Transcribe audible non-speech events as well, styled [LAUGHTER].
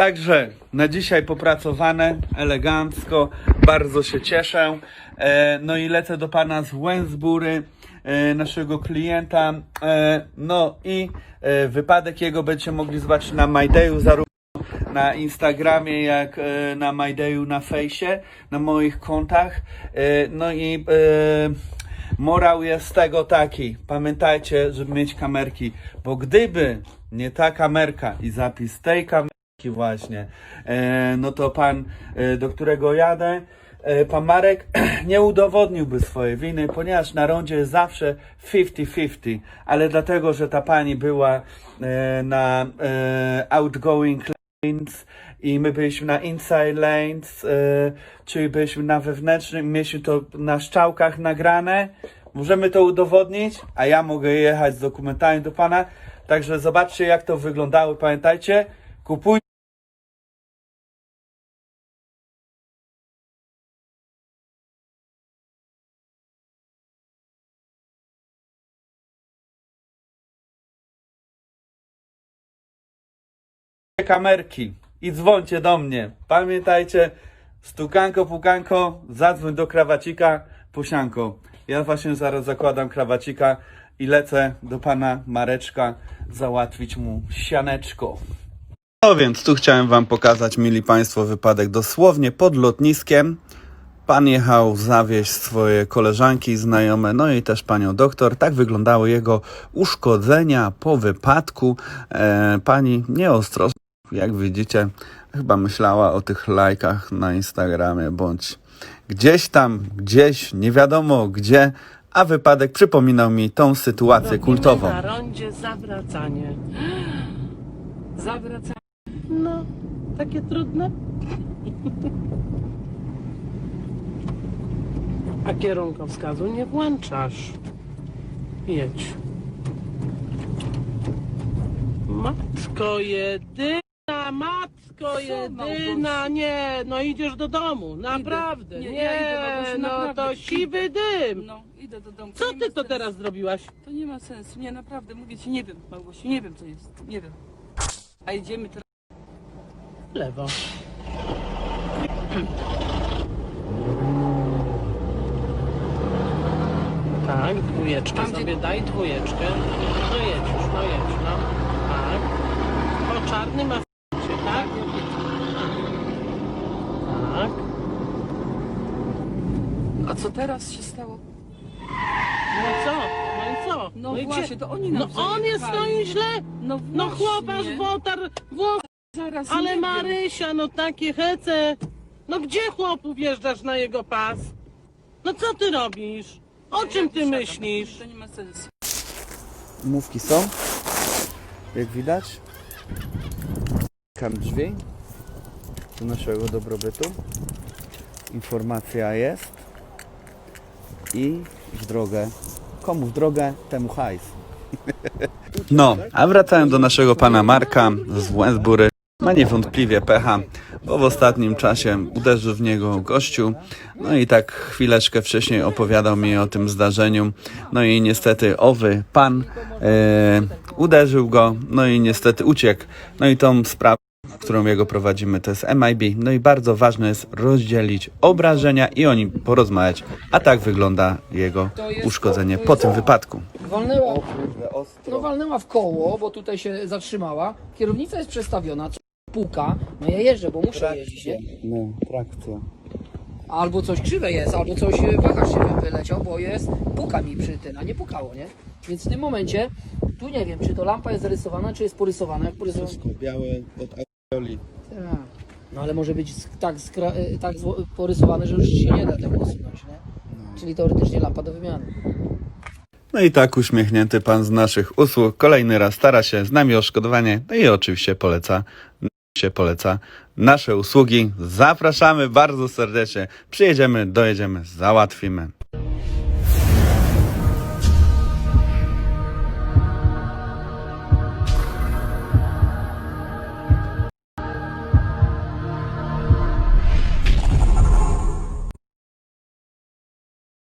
Także na dzisiaj popracowane, elegancko, bardzo się cieszę. E, no i lecę do pana z Wensbury, e, naszego klienta. E, no i wypadek jego będziecie mogli zobaczyć na MyDayu, zarówno na Instagramie, jak na MyDayu na fejsie, na moich kontach. No i morał jest z tego taki. Pamiętajcie, żeby mieć kamerki, bo gdyby nie ta kamerka i zapis tej kamerki właśnie, e, no to pan, e, do którego jadę, e, pan Marek [CLEARS THROAT] nie udowodniłby swojej winy, ponieważ na rondzie jest zawsze 50-50, ale dlatego, że ta pani była e, na e, outgoing lanes i my byliśmy na inside lanes, e, czyli byliśmy na wewnętrznym, mieliśmy to na szczałkach nagrane. Możemy to udowodnić, a ja mogę jechać z dokumentami do pana. Także zobaczcie, jak to wyglądało. Pamiętajcie, kupujcie. Kamerki i dzwońcie do mnie. Pamiętajcie, stukanko, pukanko, zadzwoń do krawacika, pusianko. Ja właśnie zaraz zakładam krawacika i lecę do pana Mareczka załatwić mu sianeczko. No więc tu chciałem wam pokazać, mili państwo, wypadek dosłownie pod lotniskiem. Pan jechał zawieźć swoje koleżanki, znajome, no i też panią doktor. Tak wyglądały jego uszkodzenia po wypadku. E, pani nieostrożnie jak widzicie, chyba myślała o tych lajkach na Instagramie, bądź gdzieś tam, gdzieś, nie wiadomo gdzie, a wypadek przypominał mi tą sytuację Robimy kultową. na rondzie zawracanie. [GASPS] Zawracamy. No, takie trudne. [LAUGHS] A kierunkowskazu nie włączasz. Jedź. Matko matko jedyna, nie, no idziesz do domu, naprawdę, Nie, nie, ja idę, no naprawdę. to siwy dym. No, idę do. Co nie ty to sensu. teraz zrobiłaś? To nie ma sensu. Nie, naprawdę, mówię ci, nie wiem, Małgosiu, nie wiem co jest. Nie wiem. A idziemy teraz. Lewo. Tak, dwójeczkę Tam, gdzie- sobie daj, dwójeczkę. No jedź już, no jedź, no. Tak. O, czarny ma się, tak? Tak. A co teraz się stało? No i co? No i co? No i właśnie, gdzie- to oni No nam on jest, no zajechali. i źle. No, No właśnie. chłopasz wotar, włos, Zaraz ale nie wiem. Marysia, no takie hece. No gdzie chłopu wjeżdżasz na jego pas? No co ty robisz? O czym ty myślisz? To nie ma sensu. Mówki są, jak widać. Kam drzwi do naszego dobrobytu. Informacja jest i w drogę. Komu w drogę, temu hajs. [LAUGHS] No, a wracając do naszego pana Marka z Westbury. Ma niewątpliwie pecha, bo w ostatnim czasie uderzył w niego gościu. No i tak chwileczkę wcześniej opowiadał mi o tym zdarzeniu. No i niestety owy pan e, uderzył go, no i niestety uciekł. No i tą sprawę, którą jego prowadzimy, to jest MIB. No i bardzo ważne jest rozdzielić obrażenia i o nim porozmawiać. A tak wygląda jego uszkodzenie po tym wypadku. Walnęła, no walnęła w koło, bo tutaj się zatrzymała. Kierownica jest przestawiona, puka. No ja jeżdżę, bo muszę jeździć, nie? No, trakcja. Albo coś krzywe jest, albo coś e, wahacz się wy- wyleciał, bo jest, puka mi przy tym, a nie pukało, nie? Więc w tym momencie, tu nie wiem, czy to lampa jest zarysowana, czy jest porysowana. Jak porysowana? białe od Auli. Tak. No ale może być tak, skra- e, tak porysowane, że już się nie da tego usunąć, nie? Czyli teoretycznie lampa do wymiany. No i tak uśmiechnięty pan z naszych usług kolejny raz stara się z nami o odszkodowanie, no i oczywiście poleca się poleca nasze usługi. Zapraszamy bardzo serdecznie. Przyjedziemy, dojedziemy, załatwimy.